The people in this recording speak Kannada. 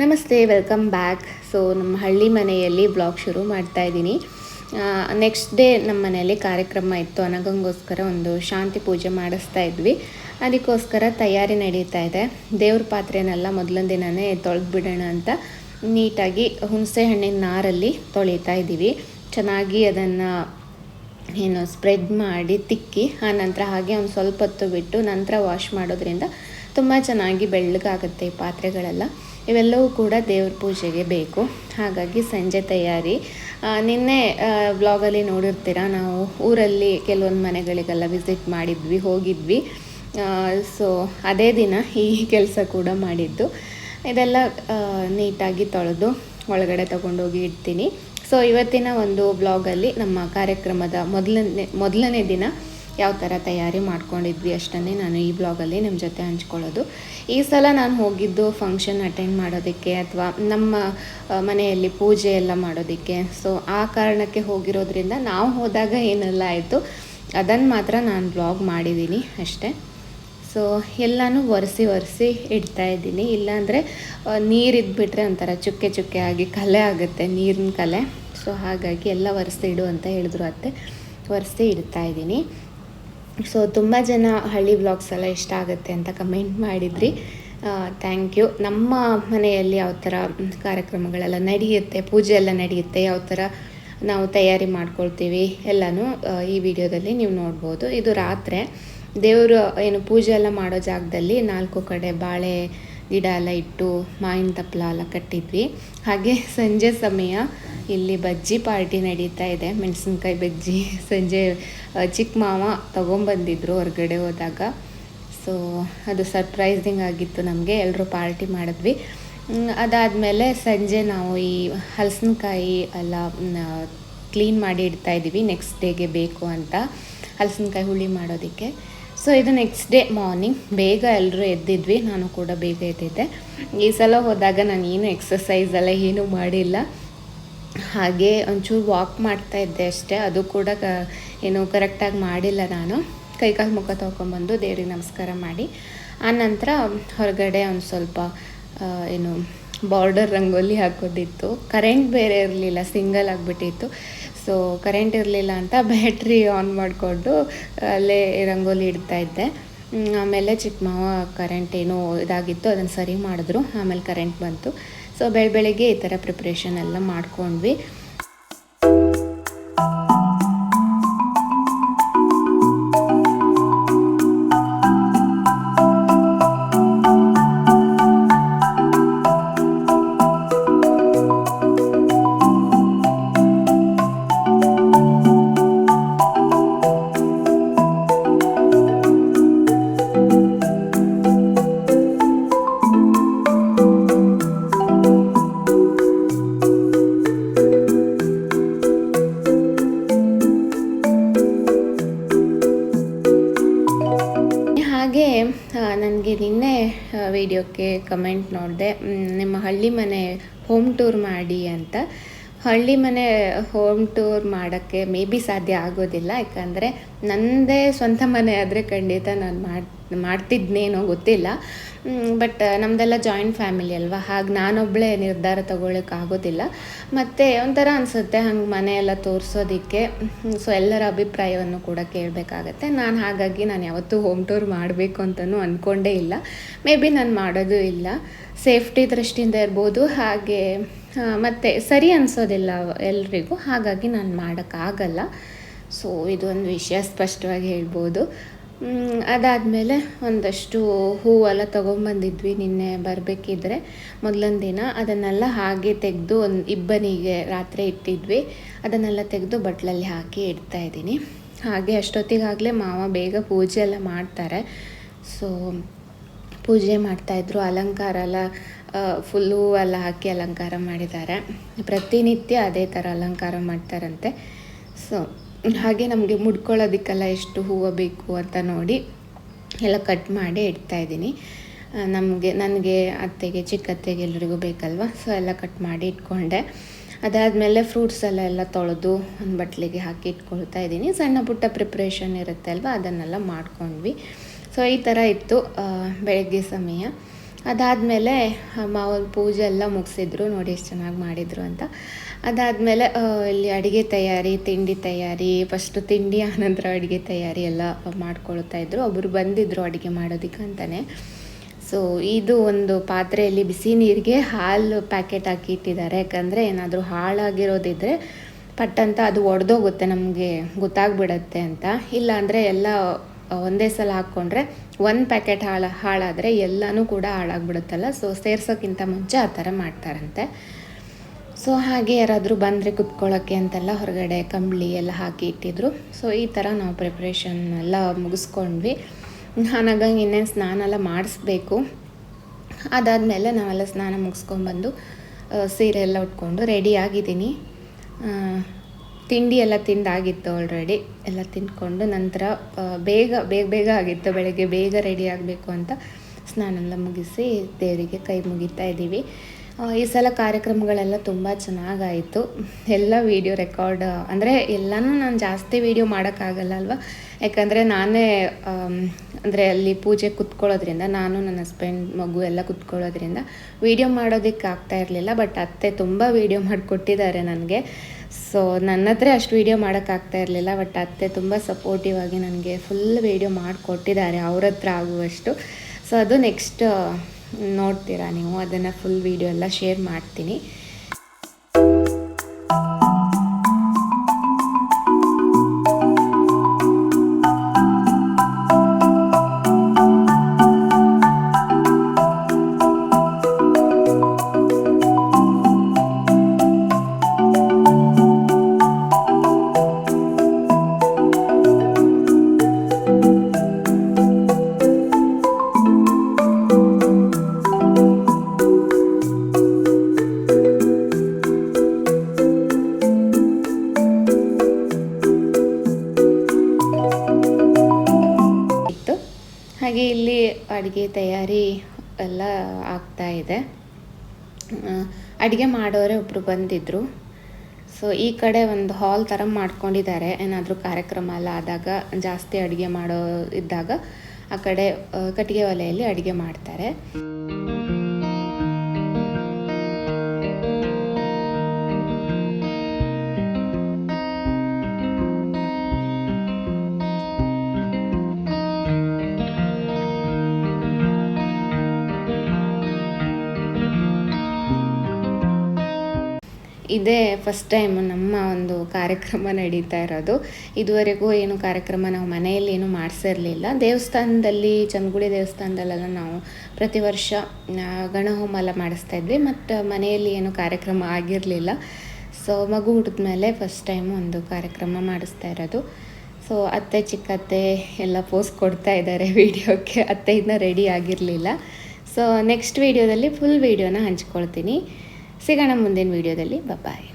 ನಮಸ್ತೆ ವೆಲ್ಕಮ್ ಬ್ಯಾಕ್ ಸೊ ನಮ್ಮ ಹಳ್ಳಿ ಮನೆಯಲ್ಲಿ ಬ್ಲಾಗ್ ಶುರು ಮಾಡ್ತಾ ಇದ್ದೀನಿ. ನೆಕ್ಸ್ಟ್ ಡೇ ನಮ್ಮ ಮನೆಯಲ್ಲಿ ಕಾರ್ಯಕ್ರಮ ಇತ್ತು. ಅನಗಂಗೋಸ್ಕರ ಒಂದು ಶಾಂತಿ ಪೂಜೆ ಮಾಡಿಸ್ತಾ ಇದ್ವಿ. ಅದಕ್ಕೋಸ್ಕರ ತಯಾರಿ ನಡೀತಾ ಇದೆ. ದೇವ್ರ ಪಾತ್ರೆನೆಲ್ಲ ಮೊದಲನೇ ದಿನವೇ ತೊಳೆದು ಬಿಡೋಣ ಅಂತ ನೀಟಾಗಿ ಹುಣಸೆ ಹಣ್ಣಿನ ನಾರಲ್ಲಿ ತೊಳಿತಾ ಇದ್ದೀವಿ. ಚೆನ್ನಾಗಿ ಅದನ್ನು ಏನು ಸ್ಪ್ರೆಡ್ ಮಾಡಿ ತಿಕ್ಕಿ, ಆ ನಂತರ ಹಾಗೆ ಒಂದು ಸ್ವಲ್ಪ ಹೊತ್ತು ಬಿಟ್ಟು ನಂತರ ವಾಶ್ ಮಾಡೋದ್ರಿಂದ ತುಂಬ ಚೆನ್ನಾಗಿ ಬೆಳ್ಳಗಾಗುತ್ತೆ ಈ ಪಾತ್ರೆಗಳೆಲ್ಲ. ಇವೆಲ್ಲವೂ ಕೂಡ ದೇವ್ರ ಪೂಜೆಗೆ ಬೇಕು. ಹಾಗಾಗಿ ಸಂಜೆ ತಯಾರಿ. ನಿನ್ನೆ ವ್ಲಾಗಲ್ಲಿ ನೋಡಿರ್ತೀರ, ನಾವು ಊರಲ್ಲಿ ಕೆಲವೊಂದು ಮನೆಗಳಿಗೆಲ್ಲ ವಿಸಿಟ್ ಮಾಡಿದ್ವಿ, ಹೋಗಿದ್ವಿ. ಸೊ, ಅದೇ ದಿನ ಈ ಕೆಲಸ ಕೂಡ ಮಾಡಿದ್ದು. ಇದೆಲ್ಲ ನೀಟಾಗಿ ತೊಳೆದು ಒಳಗಡೆ ತಗೊಂಡೋಗಿ ಇಡ್ತೀನಿ. ಸೊ, ಇವತ್ತಿನ ಒಂದು ಬ್ಲಾಗಲ್ಲಿ ನಮ್ಮ ಕಾರ್ಯಕ್ರಮದ ಮೊದಲನೇ ಮೊದಲನೇ ದಿನ ಯಾವ ಥರ ತಯಾರಿ ಮಾಡ್ಕೊಂಡಿದ್ವಿ ಅಷ್ಟನ್ನೇ ನಾನು ಈ ಬ್ಲಾಗಲ್ಲಿ ನಿಮ್ಮ ಜೊತೆ ಹಂಚ್ಕೊಳ್ಳೋದು. ಈ ಸಲ ನಾನು ಹೋಗಿದ್ದು ಫಂಕ್ಷನ್ ಅಟೆಂಡ್ ಮಾಡೋದಕ್ಕೆ ಅಥವಾ ನಮ್ಮ ಮನೆಯಲ್ಲಿ ಪೂಜೆ ಎಲ್ಲ ಮಾಡೋದಕ್ಕೆ. ಸೊ ಆ ಕಾರಣಕ್ಕೆ ಹೋಗಿರೋದ್ರಿಂದ ನಾವು ಹೋದಾಗ ಏನೆಲ್ಲ ಆಯಿತು ಅದನ್ನು ಮಾತ್ರ ನಾನು ಬ್ಲಾಗ್ ಮಾಡಿದ್ದೀನಿ ಅಷ್ಟೇ. ಸೊ ಎಲ್ಲನೂ ಒರೆಸಿ ಒರೆಸಿ ಇಡ್ತಾ ಇದ್ದೀನಿ. ಇಲ್ಲಾಂದರೆ ನೀರು ಇದ್ಬಿಟ್ರೆ ಒಂಥರ ಚುಕ್ಕೆ ಚುಕ್ಕೆ ಆಗಿ ಕಲೆ ಆಗುತ್ತೆ, ನೀರಿನ ಕಲೆ. ಸೊ ಹಾಗಾಗಿ ಎಲ್ಲ ಒರೆಸಿ ಇಡು ಅಂತ ಹೇಳಿದ್ರು ಅತ್ತೆ. ಒರೆಸಿ ಇಡ್ತಾ ಇದ್ದೀನಿ. ಸೊ ತುಂಬ ಜನ ಹಳ್ಳಿ ವ್ಲಾಗ್ಸ್ ಎಲ್ಲ ಇಷ್ಟ ಆಗುತ್ತೆ ಅಂತ ಕಮೆಂಟ್ ಮಾಡಿದ್ರಿ. ಥ್ಯಾಂಕ್ ಯು ನಮ್ಮ ಮನೆಯಲ್ಲಿ ಯಾವ ಥರ ಕಾರ್ಯಕ್ರಮಗಳೆಲ್ಲ ನಡೆಯುತ್ತೆ, ಪೂಜೆ ಎಲ್ಲ ನಡೆಯುತ್ತೆ, ಯಾವ ಥರ ನಾವು ತಯಾರಿ ಮಾಡ್ಕೊಳ್ತೀವಿ ಎಲ್ಲನೂ ಈ ವಿಡಿಯೋದಲ್ಲಿ ನೀವು ನೋಡ್ಬೋದು. ಇದು ರಾತ್ರಿ ದೇವರು ಏನು ಪೂಜೆ ಎಲ್ಲ ಮಾಡೋ ಜಾಗದಲ್ಲಿ ನಾಲ್ಕು ಕಡೆ ಬಾಳೆ ಗಿಡ ಎಲ್ಲ ಇಟ್ಟು ಮಾವಿನ ತಪ್ಪಲ ಎಲ್ಲ ಕಟ್ಟಿದ್ವಿ. ಹಾಗೆ ಸಂಜೆ ಸಮಯ ಇಲ್ಲಿ ಬಜ್ಜಿ ಪಾರ್ಟಿ ನಡೀತಾ ಇದೆ. ಮೆಣಸಿನ್ಕಾಯಿ ಬಜ್ಜಿ. ಸಂಜೆ ಚಿಕ್ಕ ಮಾವ ತೊಗೊಂಬಂದಿದ್ರು ಹೊರಗಡೆ ಹೋದಾಗ. ಸೊ ಅದು ಸರ್ಪ್ರೈಸಿಂಗ್ ಆಗಿತ್ತು ನಮಗೆ. ಎಲ್ಲರೂ ಪಾರ್ಟಿ ಮಾಡಿದ್ವಿ. ಅದಾದಮೇಲೆ ಸಂಜೆ ನಾವು ಈ ಹಲಸಿನಕಾಯಿ ಎಲ್ಲ ಕ್ಲೀನ್ ಮಾಡಿ ಇಡ್ತಾ ಇದ್ದೀವಿ ನೆಕ್ಸ್ಟ್ ಡೇಗೆ ಬೇಕು ಅಂತ. ಹಲಸಿನಕಾಯಿ ಹುಳಿ ಮಾಡೋದಕ್ಕೆ. ಸೊ ಇದು ನೆಕ್ಸ್ಟ್ ಡೇ ಮಾರ್ನಿಂಗ್ ಬೇಗ ಎಲ್ಲರೂ ಎದ್ದಿದ್ವಿ, ನಾನು ಕೂಡ ಬೇಗ ಎದ್ದಿದ್ದೆ. ಈ ಸಲ ಹೋದಾಗ ನಾನು ಏನು ಎಕ್ಸಸೈಸ್ ಎಲ್ಲ ಏನೂ ಮಾಡಿಲ್ಲ. ಹಾಗೆ ಒಂಚೂರು ವಾಕ್ ಮಾಡ್ತಾ ಇದ್ದೆ ಅಷ್ಟೇ, ಅದು ಕೂಡ ಕ, ಏನು ಕರೆಕ್ಟಾಗಿ ಮಾಡಿಲ್ಲ ನಾನು. ಕೈಕಾಲು ಮುಖ ತೊಗೊಂಬಂದು ದೇವ್ರಿಗೆ ನಮಸ್ಕಾರ ಮಾಡಿ. ಆನಂತರ ಹೊರಗಡೆ ಒಂದು ಸ್ವಲ್ಪ ಏನು ಬಾರ್ಡರ್ ರಂಗೋಲಿ ಹಾಕೋದಿತ್ತು ಕರೆಂಟ್ ಬೇರೆ ಇರಲಿಲ್ಲ ಸಿಂಗಲ್ ಆಗಿಬಿಟ್ಟಿತ್ತು. ಸೊ ಕರೆಂಟ್ ಇರಲಿಲ್ಲ ಅಂತ ಬ್ಯಾಟ್ರಿ ಆನ್ ಮಾಡಿಕೊಂಡು ಅಲ್ಲೇ ರಂಗೋಲಿ ಇಡ್ತಾ ಇದ್ದೆ. ಆಮೇಲೆ ಚಿಕ್ಕ ಮಾವ ಕರೆಂಟ್ ಏನೋ ಇದಾಗಿತ್ತು, ಅದನ್ನು ಸರಿ ಮಾಡಿದ್ರು. ಆಮೇಲೆ ಕರೆಂಟ್ ಬಂತು. ಸೊ ಬೆಳ ಬೆಳಗ್ಗೆ ಈ ಥರ ಪ್ರಿಪ್ರೇಷನ್ ಎಲ್ಲ ಮಾಡ್ಕೊಂಡ್ವಿ. ನನಗೆ ನಿನ್ನೆ ವಿಡಿಯೋಕ್ಕೆ ಕಮೆಂಟ್ ನೋಡಿದೆ ನಿಮ್ಮ ಹಳ್ಳಿ ಮನೆ ಹೋಮ್ ಟೂರ್ ಮಾಡಿ ಅಂತ. ಹಳ್ಳಿ ಮನೆ ಹೋಮ್ ಟೂರ್ ಮಾಡೋಕ್ಕೆ ಮೇ ಬಿ ಸಾಧ್ಯ ಆಗೋದಿಲ್ಲ. ಯಾಕಂದರೆ ನನ್ನದೇ ಸ್ವಂತ ಮನೆ ಆದರೆ ಖಂಡಿತ ನಾನು ಮಾಡಿ, ಮಾಡ್ತಿದ್ನೇನೋ ಗೊತ್ತಿಲ್ಲ. ಬಟ್ ನಮ್ಮದೆಲ್ಲ ಜಾಯಿಂಟ್ ಫ್ಯಾಮಿಲಿ ಅಲ್ವಾ? ಹಾಗೆ ನಾನೊಬ್ಬಳೇ ನಿರ್ಧಾರ ಆಗೋದಿಲ್ಲ. ಮತ್ತು ಒಂಥರ ಅನಿಸುತ್ತೆ ಹಂಗೆ ಮನೆಯೆಲ್ಲ ತೋರಿಸೋದಕ್ಕೆ. ಸೊ ಎಲ್ಲರ ಅಭಿಪ್ರಾಯವನ್ನು ಕೂಡ ಕೇಳಬೇಕಾಗತ್ತೆ. ನಾನು ಹಾಗಾಗಿ ನಾನು ಯಾವತ್ತೂ ಹೋಮ್ ಟೂರ್ ಮಾಡಬೇಕು ಅಂತಲೂ ಅಂದ್ಕೊಂಡೇ ಇಲ್ಲ. ಮೇ ಬಿ ನಾನು ಮಾಡೋದು ಇಲ್ಲ. ಸೇಫ್ಟಿ ದೃಷ್ಟಿಯಿಂದ ಇರ್ಬೋದು. ಹಾಗೆ ಮತ್ತೆ ಸರಿ ಅನಿಸೋದಿಲ್ಲ ಎಲ್ರಿಗೂ, ಹಾಗಾಗಿ ನಾನು ಮಾಡೋಕ್ಕಾಗಲ್ಲ. ಸೊ ಇದೊಂದು ವಿಷಯ ಸ್ಪಷ್ಟವಾಗಿ ಹೇಳ್ಬೋದು. ಅದಾದಮೇಲೆ ಒಂದಷ್ಟು ಹೂವೆಲ್ಲ ತೊಗೊಂಬಂದಿದ್ವಿ ನಿನ್ನೆ ಬರಬೇಕಿದ್ರೆ. ಮೊದಲೊಂದು ದಿನ ಅದನ್ನೆಲ್ಲ ಹಾಗೆ ತೆಗೆದು ಒಂದು ಇಬ್ಬನಿಗೆ ರಾತ್ರಿ ಇಟ್ಟಿದ್ವಿ. ಅದನ್ನೆಲ್ಲ ತೆಗೆದು ಬಟ್ಲಲ್ಲಿ ಹಾಕಿ ಇಡ್ತಾ ಇದ್ದೀನಿ. ಹಾಗೆ ಅಷ್ಟೊತ್ತಿಗಾಗಲೇ ಮಾವ ಬೇಗ ಪೂಜೆ ಎಲ್ಲ ಮಾಡ್ತಾರೆ. ಸೊ ಪೂಜೆ ಮಾಡ್ತಾಯಿದ್ರು ಅಲಂಕಾರ ಎಲ್ಲ ಫುಲ್ ಹೂವೆಲ್ಲ ಹಾಕಿ ಅಲಂಕಾರ ಮಾಡಿದ್ದಾರೆ. ಪ್ರತಿನಿತ್ಯ ಅದೇ ಥರ ಅಲಂಕಾರ ಮಾಡ್ತಾರಂತೆ. ಸೊ ಹಾಗೆ ನಮಗೆ ಮುಡ್ಕೊಳ್ಳೋದಕ್ಕೆಲ್ಲ ಎಷ್ಟು ಹೂವು ಬೇಕು ಅಂತ ನೋಡಿ ಎಲ್ಲ ಕಟ್ ಮಾಡಿ ಇಡ್ತಾ ಇದ್ದೀನಿ. ನಮಗೆ, ನನಗೆ ಅತ್ತೆಗೆ, ಚಿಕ್ಕತ್ತೆಗೆ ಎಲ್ಲರಿಗೂ ಬೇಕಲ್ವ? ಸೊ ಎಲ್ಲ ಕಟ್ ಮಾಡಿ ಇಟ್ಕೊಂಡೆ. ಅದಾದಮೇಲೆ ಫ್ರೂಟ್ಸ್ ಎಲ್ಲ ಎಲ್ಲ ತೊಳೆದು ಒಂದು ಬಟ್ಲಿಗೆ ಹಾಕಿ ಇಟ್ಕೊಳ್ತಾ ಇದ್ದೀನಿ. ಸಣ್ಣ ಪುಟ್ಟ ಪ್ರಿಪ್ರೇಷನ್ ಇರುತ್ತೆ ಅಲ್ವ ಅದನ್ನೆಲ್ಲ ಮಾಡ್ಕೊಂಡ್ವಿ. ಸೊ ಈ ಥರ ಇತ್ತು ಬೆಳಗ್ಗೆ ಸಮಯ. ಅದಾದಮೇಲೆ ಮಾವನ ಪೂಜೆ ಎಲ್ಲ ಮುಗಿಸಿದ್ರು. ನೋಡಿ ಎಷ್ಟು ಚೆನ್ನಾಗಿ ಮಾಡಿದರು ಅಂತ. ಅದಾದಮೇಲೆ ಇಲ್ಲಿ ಅಡುಗೆ ತಯಾರಿ, ತಿಂಡಿ ತಯಾರಿ ಫಸ್ಟು ತಿಂಡಿ, ಆನಂತರ ಅಡುಗೆ ತಯಾರಿ ಎಲ್ಲ ಮಾಡ್ಕೊಳ್ತಾ ಇದ್ರು. ಒಬ್ಬರು ಬಂದಿದ್ದರು ಅಡುಗೆ ಮಾಡೋದಕ್ಕೆ ಅಂತಲೇ ಸೊ ಇದು ಒಂದು ಪಾತ್ರೆಯಲ್ಲಿ ಬಿಸಿ ನೀರಿಗೆ ಹಾಲು ಪ್ಯಾಕೆಟ್ ಹಾಕಿ ಇಟ್ಟಿದ್ದಾರೆ. ಯಾಕಂದರೆ ಏನಾದರೂ ಹಾಳಾಗಿರೋದಿದ್ರೆ ಪಟ್ಟಂತ ಅದು ಒಡೆದೋಗುತ್ತೆ, ನಮಗೆ ಗೊತ್ತಾಗ್ಬಿಡತ್ತೆ ಅಂತ. ಇಲ್ಲಾಂದರೆ ಎಲ್ಲ ಒಂದೇ ಸಲ ಹಾಕ್ಕೊಂಡ್ರೆ ಒಂದು ಪ್ಯಾಕೆಟ್ ಹಾಳು, ಹಾಳಾದರೆ ಎಲ್ಲನೂ ಕೂಡ ಹಾಳಾಗ್ಬಿಡುತ್ತಲ್ಲ. ಸೊ ಸೇರ್ಸೋಕ್ಕಿಂತ ಮುಂಚೆ ಆ ಥರ ಮಾಡ್ತಾರಂತೆ. ಸೊ ಹಾಗೆ ಯಾರಾದರೂ ಬಂದರೆ ಕುತ್ಕೊಳ್ಳೋಕ್ಕೆ ಅಂತೆಲ್ಲ ಹೊರಗಡೆ ಕಂಬಳಿ ಎಲ್ಲ ಹಾಕಿ ಇಟ್ಟಿದ್ರು. ಸೊ ಈ ಥರ ನಾವು ಪ್ರಿಪ್ರೇಷನ್ ಎಲ್ಲ ಮುಗಿಸ್ಕೊಂಡ್ವಿ. ನಾನಾಗ ಇನ್ನೇನು ಸ್ನಾನ ಎಲ್ಲ ಮಾಡಿಸ್ಬೇಕು. ಅದಾದಮೇಲೆ ನಾವೆಲ್ಲ ಸ್ನಾನ ಮುಗಿಸ್ಕೊಂಡ್ಬಂದು ಸೀರೆ ಎಲ್ಲ ಉಟ್ಕೊಂಡು ರೆಡಿ ಆಗಿದ್ದೀನಿ. ತಿಂಡಿ ಎಲ್ಲ ತಿಂದಾಗಿತ್ತು ಆಲ್ರೆಡಿ ಎಲ್ಲ ತಿಂದ್ಕೊಂಡು ನಂತರ ಬೇಗ ಬೇಗ ಬೇಗ ಆಗಿತ್ತು. ಬೆಳಗ್ಗೆ ಬೇಗ ರೆಡಿ ಆಗಬೇಕು ಅಂತ ಸ್ನಾನ ಎಲ್ಲ ಮುಗಿಸಿ ದೇವರಿಗೆ ಕೈ ಮುಗಿತಾ ಇದ್ದೀವಿ. ಈ ಸಲ ಕಾರ್ಯಕ್ರಮಗಳೆಲ್ಲ ತುಂಬ ಚೆನ್ನಾಗಾಯಿತು. ಎಲ್ಲ ವೀಡಿಯೋ ರೆಕಾರ್ಡ್ ಅಂದರೆ ಎಲ್ಲನೂ ನಾನು ಜಾಸ್ತಿ ವೀಡಿಯೋ ಮಾಡೋಕ್ಕಾಗಲ್ಲ ಅಲ್ವಾ? ಯಾಕಂದರೆ ನಾನೇ ಅಂದರೆ ಅಲ್ಲಿ ಪೂಜೆ ಕುತ್ಕೊಳ್ಳೋದ್ರಿಂದ, ನಾನು ನನ್ನ ಹಸ್ಬೆಂಡ್ ಮಗು ಎಲ್ಲ ಕುತ್ಕೊಳ್ಳೋದ್ರಿಂದ ವೀಡಿಯೋ ಮಾಡೋದಕ್ಕೆ ಆಗ್ತಾ ಇರಲಿಲ್ಲ ಬಟ್ ಅತ್ತೆ ತುಂಬ ವೀಡಿಯೋ ಮಾಡಿಕೊಟ್ಟಿದ್ದಾರೆ ನನಗೆ. ಸೊ ನನ್ನ ಹತ್ರ ಅಷ್ಟು ವೀಡಿಯೋ ಮಾಡೋಕ್ಕಾಗ್ತಾ ಇರಲಿಲ್ಲ ಬಟ್ ಅತ್ತೆ ತುಂಬ ಸಪೋರ್ಟಿವ್ ಆಗಿ ನನಗೆ ಫುಲ್ ವೀಡಿಯೋ ಮಾಡಿಕೊಟ್ಟಿದ್ದಾರೆ, ಅವ್ರ ಹತ್ರ ಆಗುವಷ್ಟು. ಸೊ ಅದು ನೆಕ್ಸ್ಟ್ ನೋಡ್ತೀರಾ ನೀವು, ಅದನ್ನು ಫುಲ್ ವೀಡಿಯೋ ಎಲ್ಲ ಶೇರ್ ಮಾಡ್ತೀನಿ. ಹಾಗೆ ಇಲ್ಲಿ ಅಡುಗೆ ತಯಾರಿ ಎಲ್ಲ ಆಗ್ತಾ ಇದೆ. ಅಡುಗೆ ಮಾಡೋರೆ ಒಬ್ಬರು ಬಂದಿದ್ದರು ಸೊ ಈ ಕಡೆ ಒಂದು ಹಾಲ್ ಥರ ಮಾಡ್ಕೊಂಡಿದ್ದಾರೆ. ಏನಾದರೂ ಕಾರ್ಯಕ್ರಮ ಎಲ್ಲ ಆದಾಗ, ಜಾಸ್ತಿ ಅಡುಗೆ ಮಾಡೋ ಇದ್ದಾಗ, ಆ ಕಡೆ ಕಟ್ಟಿಗೆ ಒಲೆಯಲ್ಲಿ ಅಡುಗೆ ಮಾಡ್ತಾರೆ. ಇದೇ ಫಸ್ಟ್ ಟೈಮ್ ನಮ್ಮ ಒಂದು ಕಾರ್ಯಕ್ರಮ ನಡೀತಾ ಇರೋದು. ಇದುವರೆಗೂ ಏನು ಕಾರ್ಯಕ್ರಮ ನಾವು ಮನೆಯಲ್ಲಿ ಏನು ಮಾಡಿಸಿರಲಿಲ್ಲ ದೇವಸ್ಥಾನದಲ್ಲಿ, ಚಂದ್ಗುಡಿ ದೇವಸ್ಥಾನದಲ್ಲೆಲ್ಲ ನಾವು ಪ್ರತಿ ವರ್ಷ ಗಣಹೋಮ ಎಲ್ಲ ಮಾಡಿಸ್ತಾ ಇದ್ವಿ. ಮತ್ತು ಮನೆಯಲ್ಲಿ ಏನು ಕಾರ್ಯಕ್ರಮ ಆಗಿರಲಿಲ್ಲ. ಸೊ ಮಗು ಹುಟ್ಟಿದ ಮೇಲೆ ಫಸ್ಟ್ ಟೈಮ್ ಒಂದು ಕಾರ್ಯಕ್ರಮ ಮಾಡಿಸ್ತಾ ಇರೋದು. ಸೊ ಅತ್ತೆ, ಚಿಕ್ಕತ್ತೆ ಎಲ್ಲ ಪೋಸ್ಟ್ ಕೊಡ್ತಾ ಇದ್ದಾರೆ ವೀಡಿಯೋಕ್ಕೆ. ಅತ್ತೆ ಇದನ್ನ ರೆಡಿ ಆಗಿರಲಿಲ್ಲ. ಸೊ ನೆಕ್ಸ್ಟ್ ವೀಡಿಯೋದಲ್ಲಿ ಫುಲ್ ವೀಡಿಯೋನ ಹಂಚ್ಕೊಳ್ತೀನಿ. ಸಿಗೋಣ ಮುಂದಿನ ವೀಡಿಯೋದಲ್ಲಿ. ಬಾಯ್